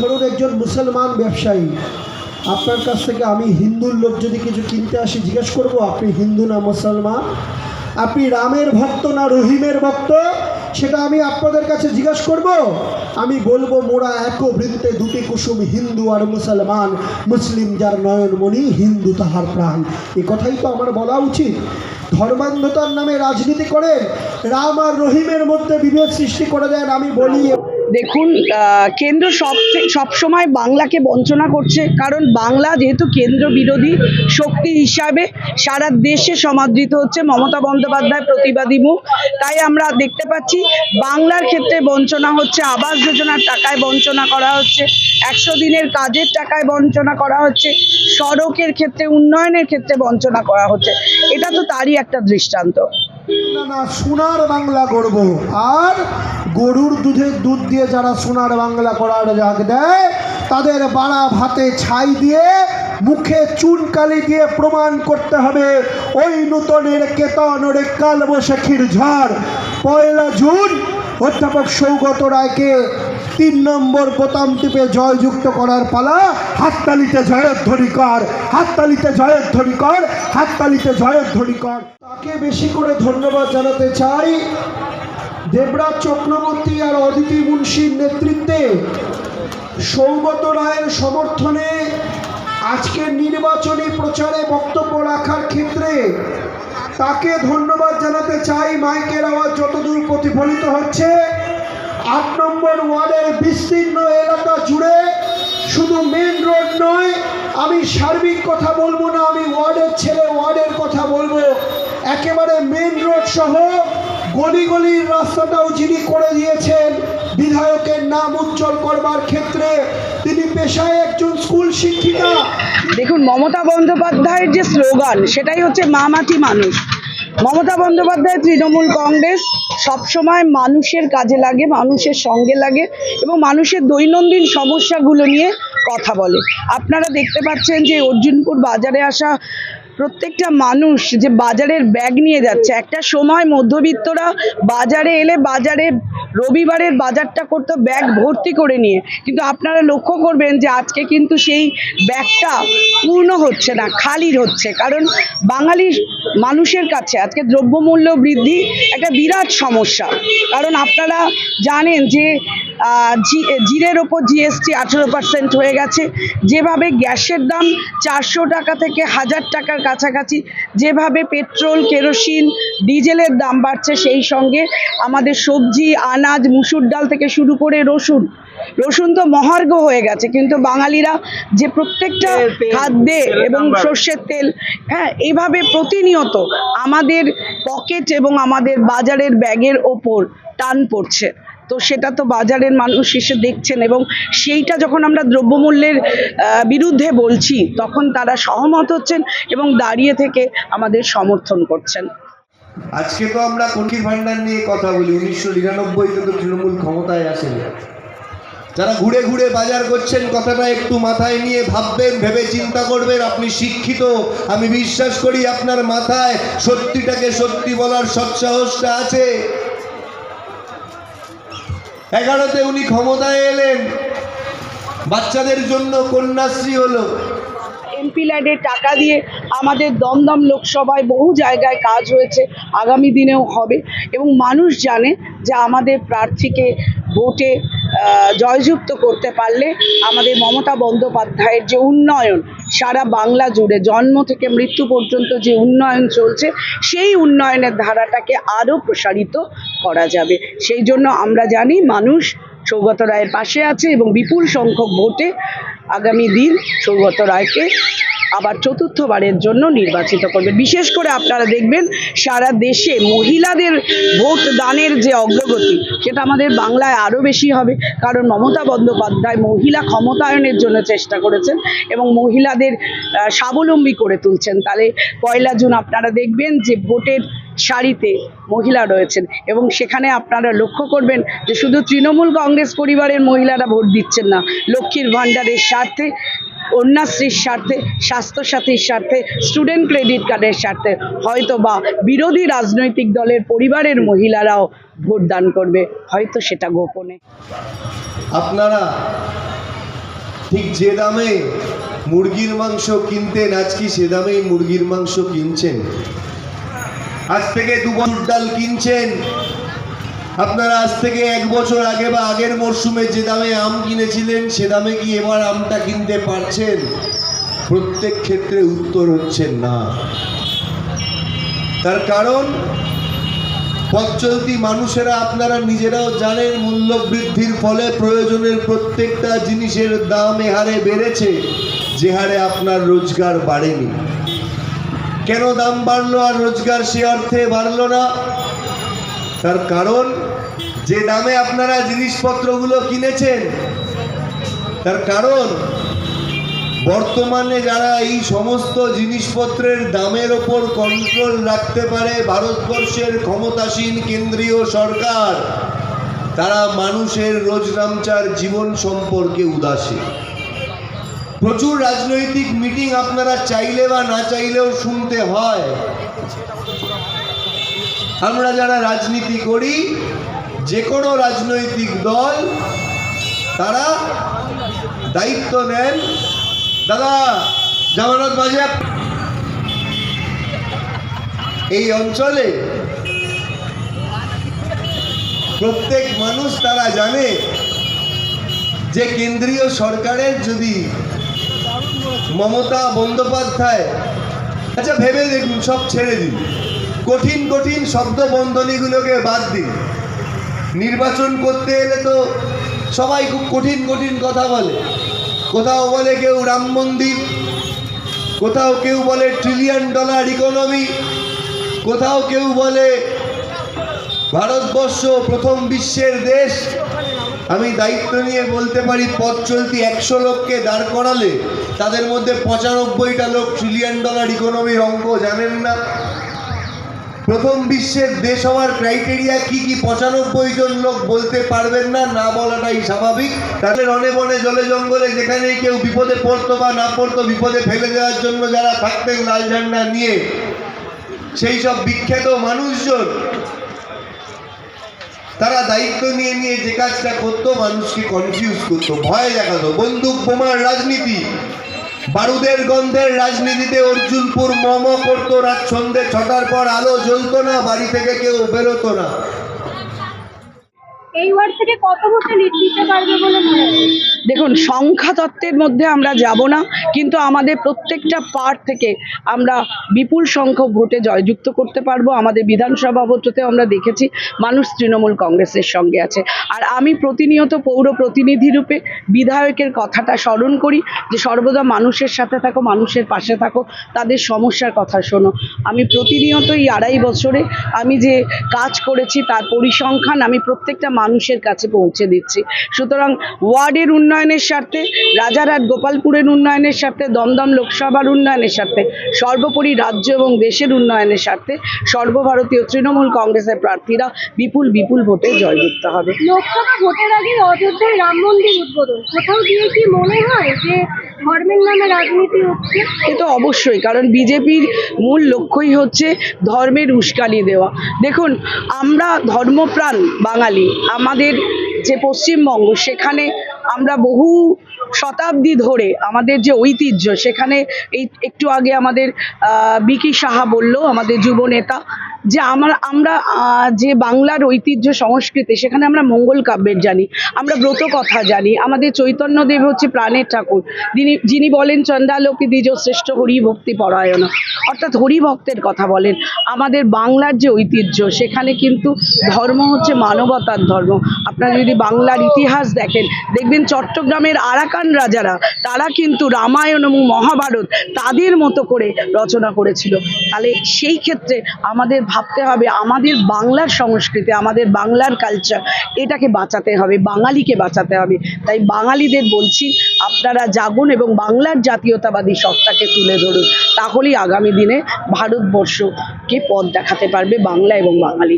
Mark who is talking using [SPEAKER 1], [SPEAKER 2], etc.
[SPEAKER 1] ধরুন একজন মুসলমান ব্যবসায়ী, আপনার কাছ থেকে আমি হিন্দুর লোক যদি কিছু কিনতে আসি, জিজ্ঞেস করব, আপনি হিন্দু না মুসলমান? আপনি রামের ভক্ত না রহিমের ভক্ত? সেটা আমি আপনাদের কাছে জিজ্ঞেস করব। আমি বলব, মোরা এক বৃত্তে দুটি কুসুম, হিন্দু আর মুসলমান। মুসলিম যার নয়নমণি হিন্দু তাহার প্রাণ। এ কথাই তো আমার বলা উচিত। ধর্মান্ধতার নামে রাজনীতি করেন, রাম আর রহিমের মধ্যে বিভেদ সৃষ্টি করে দেন, আমি বলি।
[SPEAKER 2] দেখুন কেন্দ্র সব সব সময় বাংলাকে বঞ্চনা করছে, কারণ বাংলা যেহেতু কেন্দ্র বিরোধী শক্তি হিসাবে সারা দেশে সমাদৃত হচ্ছে মমতা বন্দ্যোপাধ্যায় প্রতিবাদী মুখ তাই আমরা দেখতে পাচ্ছি বাংলার ক্ষেত্রে বঞ্চনা হচ্ছে, আবাস যোজনার টাকায় বঞ্চনা করা হচ্ছে, একশো দিনের কাজের টাকায় বঞ্চনা করা হচ্ছে, সড়কের ক্ষেত্রে, উন্নয়নের ক্ষেত্রে বঞ্চনা করা হচ্ছে। এটা তো তারই একটা দৃষ্টান্ত।
[SPEAKER 1] না না, সোনার বাংলা করব। আর গরুর দুধের দুধ দিয়ে যারা সোনার বাংলা করার জাগ দেয়, তাদের বাড়া ভাতে ছাই দিয়ে মুখে চুনকালি দিয়ে প্রমাণ করতে হবে, ওই নূতনের কেতন ওরে কালবৈশাখীর ঝড়। পয়লা জুন অধ্যাপক সৌগত রায়কে তিন নম্বর বোতাম টিপে জয়যুক্ত করার পালা। হাততালিতে জয়ধ্বনি কর হাততালিতে জয়ধ্বনি কর হাততালিতে জয়ধ্বনি কর তাকে বেশি করে ধন্যবাদ জানাতে চাই দেবরাজ চক্রবর্তী আর অদিতি মুন্সির নেতৃত্বে। সৌগত রায়ের সমর্থনে আজকের নির্বাচনী প্রচারে বক্তব্য রাখার ক্ষেত্রে তাকে ধন্যবাদ জানাতে চাই। মাইকের আওয়াজ যতদূর প্রতিফলিত হচ্ছে আট নম্বর ওয়ার্ডের বিস্তীর্ণ এলাকা জুড়ে শুধু মেন রোড নয়, আমি সার্বিক কথা বলব না, আমি ওয়ার্ডের ছেলে, ওয়ার্ডের কথা বলব। একেবারে মেন রোড সহ গলি গলির রাস্তাটাও যিনি করে দিয়েছেন, বিধায়কের নাম উজ্জ্বল করবার ক্ষেত্রে, তিনি পেশায় একজন স্কুল শিক্ষিকা।
[SPEAKER 2] দেখুন, মমতা বন্দ্যোপাধ্যায়ের যে স্লোগান সেটাই হচ্ছে মা মাটি মানুষ। মমতা বন্দ্যোপাধ্যায় তৃণমূল কংগ্রেস সবসময় মানুষের কাজে লাগে, মানুষের সঙ্গে লাগে এবং মানুষের দৈনন্দিন সমস্যাগুলো নিয়ে কথা বলে। আপনারা দেখতে পাচ্ছেন যে অর্জুনপুর বাজারে আসা প্রত্যেকটা মানুষ যে বাজারের ব্যাগ নিয়ে যাচ্ছে। একটা সময় মধ্যবিত্তরা বাজারে এলে বাজারে রবিবারের বাজারটা করতো ব্যাগ ভর্তি করে নিয়ে। কিন্তু আপনারা লক্ষ্য করবেন যে আজকে কিন্তু সেই ব্যাগটা পূর্ণ হচ্ছে না, খালি হচ্ছে। কারণ বাঙালি মানুষের কাছে আজকে দ্রব্যমূল্য বৃদ্ধি একটা বিরাট সমস্যা। কারণ আপনারা জানেন যে জিরের ওপর জিএসটি আঠেরো পার্সেন্ট হয়ে গেছে। যেভাবে গ্যাসের দাম চারশো টাকা থেকে হাজার টাকার কাছাকাছি, যেভাবে পেট্রোল, কেরোসিন, ডিজেলের দাম বাড়ছে সেই সঙ্গে আমাদের সবজি আনাজ মুসুর ডাল থেকে শুরু করে রসুন। রসুন তো মহার্ঘ হয়ে গেছে কিন্তু বাঙালিরা যে প্রত্যেকটা খাদ্যে এবং সর্ষের তেল হ্যাঁ এইভাবে প্রতিনিয়ত আমাদের পকেট এবং আমাদের বাজারের ব্যাগের ওপর টান পড়ছে। তো সেটা তো বাজারের মানুষ এসে দেখছেন এবং সেইটা যখন আমরা দ্রব্যমূল্যের বিরুদ্ধে বলছি তখন তারা সহমত হচ্ছেন এবং দাঁড়িয়ে থেকে আমাদের সমর্থন করছেন।
[SPEAKER 3] আজকে তো আমরা কঠিন ভান্ডার নিয়ে কথা বলি, উনিশশো নিরানব্বইতে তো তৃণমূল ক্ষমতায় আসেন। যারা ঘুরে ঘুরে বাজার করছেন, কথাটা একটু মাথায় নিয়ে ভাববেন, ভেবে চিন্তা করবেন, আপনি শিক্ষিত। আমি বিশ্বাস করি আপনার মাথায় সত্যিটাকে সত্যি বলার সৎসাহসটা আছে। এগারোতে উনি ক্ষমতায় এলেন। বাচ্চাদের জন্য কন্যাশ্রী হলো।
[SPEAKER 2] এমপি ল্যাডের টাকা দিয়ে আমাদের দমদম লোকসভায় বহু জায়গায় কাজ হয়েছে, আগামী দিনেও হবে। এবং মানুষ জানে যে আমাদের প্রার্থীকে ভোটে জয়যুক্ত করতে পারলে আমাদের মমতা বন্দ্যোপাধ্যায়ের যে উন্নয়ন, সারা বাংলা জুড়ে জন্ম থেকে মৃত্যু পর্যন্ত যে উন্নয়ন চলছে, সেই উন্নয়নের ধারাটাকে আরও প্রসারিত করা যাবে। সেই জন্য আমরা জানি মানুষ সৌগত রায়ের পাশে আছে এবং বিপুল সংখ্যক ভোটে আগামী দিন সৌগত রায়কে আবার চতুর্থবারের জন্য নির্বাচিত করবে। বিশেষ করে আপনারা দেখবেন, সারা দেশে মহিলাদের ভোট দানের যে অগ্রগতি, সেটা আমাদের বাংলায় আরও বেশি হবে। কারণ মমতা বন্দ্যোপাধ্যায় মহিলা ক্ষমতায়নের জন্য চেষ্টা করেছেন এবং মহিলাদের স্বাবলম্বী করে তুলছেন। তাহলে পয়লা জুন আপনারা দেখবেন যে ভোটের সারিতে মহিলা রয়েছেন এবং সেখানে আপনারা লক্ষ্য করবেন যে শুধু তৃণমূল কংগ্রেস পরিবারের মহিলারা ভোট দিচ্ছেন না, লক্ষ্মীর ভাণ্ডারের স্বার্থে, কন্যাশ্রীর স্বার্থে, স্বাস্থ্যসাথীর স্বার্থে স্টুডেন্ট ক্রেডিট কার্ডের স্বার্থে হয়তো বা বিরোধী রাজনৈতিক দলের পরিবারের মহিলারাও ভোট দান করবে, হয়তো সেটা গোপনে।
[SPEAKER 3] আপনারা ঠিক যে দামে মুরগির মাংস কিনতেন আজকে সে দামেই মুরগির মাংস কিনছেন? আজ থেকে দু বছর ডাল কিনছেন। আপনারা আজ থেকে এক বছর আগে বা আগের মরশুমে যে দামে আম কিনেছিলেন, সে দামে কি এবার আমটা কিনতে পারছেন? প্রত্যেক ক্ষেত্রে উত্তর হচ্ছেন না। তার কারণ, পথ মানুষেরা আপনারা নিজেরাও জানেন মূল্য বৃদ্ধির ফলে প্রয়োজনের প্রত্যেকটা জিনিসের দাম এ হারে বেড়েছে, যে হারে আপনার রোজগার বাড়েনি। কেন দাম বাড়লো আর রোজগার সে অর্থে বাড়লো না? তার কারণ, যে দামে আপনারা জিনিসপত্রগুলো কিনেছেন, তার কারণ, বর্তমানে যারা এই সমস্ত জিনিসপত্রের দামের ওপর কন্ট্রোল রাখতে পারে ভারতবর্ষের ক্ষমতাসীন কেন্দ্রীয় সরকার, তারা মানুষের রোজনামচার জীবন সম্পর্কে উদাসীন। প্রচুর রাজনৈতিক মিটিং আপনারা চাইলে বা না চাইলেও শুনতে হয়। আমরা যারা রাজনীতি করি, যে কোনো রাজনৈতিক দল, তারা দায়িত্ব নেন। দাদা, জামানত বাজেয়াপ এই অঞ্চলে প্রত্যেক মানুষ তারা জানে যে কেন্দ্রীয় সরকারের যদি মমতা বন্দ্যোপাধ্যায়। আচ্ছা ভেবে দেখুন, সব ছেড়ে দিন। কঠিন কঠিন শব্দ বন্ধনীগুলোকে বাদ দিন। নির্বাচন করতে এলে তো সবাই খুব কঠিন কঠিন কথা বলে। কোথাও বলে কেউ রাম মন্দির, কোথাও কেউ বলে ট্রিলিয়ন ডলার ইকোনমি কোথাও কেউ বলে ভারতবর্ষ প্রথম বিশ্বের দেশ। আমি দায়িত্ব নিয়ে বলতে পারি, পথ চলতি একশো লোককে দাঁড় করালে তাদের মধ্যে পঁচানব্বইটা লোক ট্রিলিয়ন ডলার ইকোনমির অঙ্ক জানেন না। প্রথম বিশ্বের দেশ হওয়ার ক্রাইটেরিয়া কি কি? পঁচানব্বই জন লোক বলতে পারবেন না না বলাটাই স্বাভাবিক। তাহলে রনে বনে, জলে জঙ্গলে যেখানেই কেউ বিপদে পড়তো বা না পড়তো, বিপদে ফেলে দেওয়ার জন্য যারা থাকতেন, লাল ঝান্ডা নিয়ে। সেই সব বিখ্যাত মানুষজন তারা দায়িত্ব নিয়ে নিয়ে যে কাজটা করতো, মানুষকে কনফিউজ করতো, ভয় দেখাতো। বন্দুক বোমার রাজনীতি। বারুদের গন্ধের রাজনীতিতে অর্জুনপুর মম করতো, রাত সন্ধে ছটার পর আলো জ্বলতো না, বাড়ি থেকে কেউ বেরোতো না।
[SPEAKER 2] দেখুন সংখ্যা তত্ত্বের মধ্যে আমরা যাব না, কিন্তু আমাদের প্রত্যেকটা পার্ট থেকে আমরা বিপুল সংখ্যক ভোটে জয়যুক্ত করতে পারব। আমাদের বিধানসভা ভোটতে আমরা দেখেছি, মানুষ তৃণমূল কংগ্রেসের সঙ্গে আছে। আর আমি প্রতিনিয়ত পৌর প্রতিনিধি রূপে বিধায়কের কথাটা স্মরণ করি, যে সর্বদা মানুষের সাথে থাকো, মানুষের পাশে থাকো, তাদের সমস্যার কথা শোনো। আমি প্রতিনিয়ত এই আড়াই বছরে আমি যে কাজ করেছি, তার পরিসংখ্যান আমি প্রত্যেকটা মানুষের কাছে পৌঁছে দিচ্ছি। সুতরাং ওয়ার্ডের উন্নয়নের স্বার্থে, রাজারহাট, গোপালপুরের উন্নয়নের স্বার্থে, দমদম লোকসভার উন্নয়নের স্বার্থে, সর্বোপরি রাজ্য এবং দেশের উন্নয়নের স্বার্থে সর্বভারতীয় তৃণমূল কংগ্রেসের প্রার্থীরা বিপুল বিপুল ভোটে জয় জয়যুক্ত হবে।
[SPEAKER 4] লোকসভা ভোটের আগে অযোধ্যায় রাম মন্দির উদ্বোধন। কোথাও গিয়ে কি মনে হয় যে ধর্মের নামে রাজনীতি হচ্ছে?
[SPEAKER 2] এ তো অবশ্যই, কারণ বিজেপির মূল লক্ষ্যই হচ্ছে ধর্মের উস্কানি দেওয়া। দেখুন, আমরা ধর্মপ্রাণ বাঙালি, আমাদের যে পশ্চিমবঙ্গ, সেখানে আমরা বহু শতাব্দী ধরে আমাদের যে ঐতিহ্য, সেখানে এই একটু আগে আমাদের বিকি সাহা বলল, আমাদের যুব নেতা, যে আমার, আমরা যে বাংলার ঐতিহ্য সংস্কৃতি, সেখানে আমরা মঙ্গল কাব্যের জানি, আমরা ব্রত কথা জানি, আমাদের চৈতন্যদেব হচ্ছে প্রাণের ঠাকুর, যিনি যিনি বলেন, চন্দ্রালোকে দ্বিজ শ্রেষ্ঠ হরি ভক্তি পরায়ণ। অর্থাৎ হরি ভক্তের কথা বলেন। আমাদের বাংলার যে ঐতিহ্য, সেখানে কিন্তু ধর্ম হচ্ছে মানবতার ধর্ম। আপনারা যদি বাংলার ইতিহাস দেখেন, দেখবেন চট্টগ্রামের আরাকান রাজারা, তারা কিন্তু রামায়ণ এবং মহাভারত তাদের মতো করে রচনা করেছিল। তাহলে সেই ক্ষেত্রে আমাদের ভাবতে হবে, আমাদের বাংলার সংস্কৃতি, আমাদের বাংলার কালচার এটাকে বাঁচাতে হবে, বাঙালিকে বাঁচাতে হবে। তাই বাঙালিদের বলছি, আপনারা জাগুন এবং বাংলার জাতীয়তাবাদী সত্তাকে তুলে ধরুন। তাহলেই আগামী দিনে ভারতবর্ষকে পথ দেখাতে পারবে বাংলা এবং বাঙালি।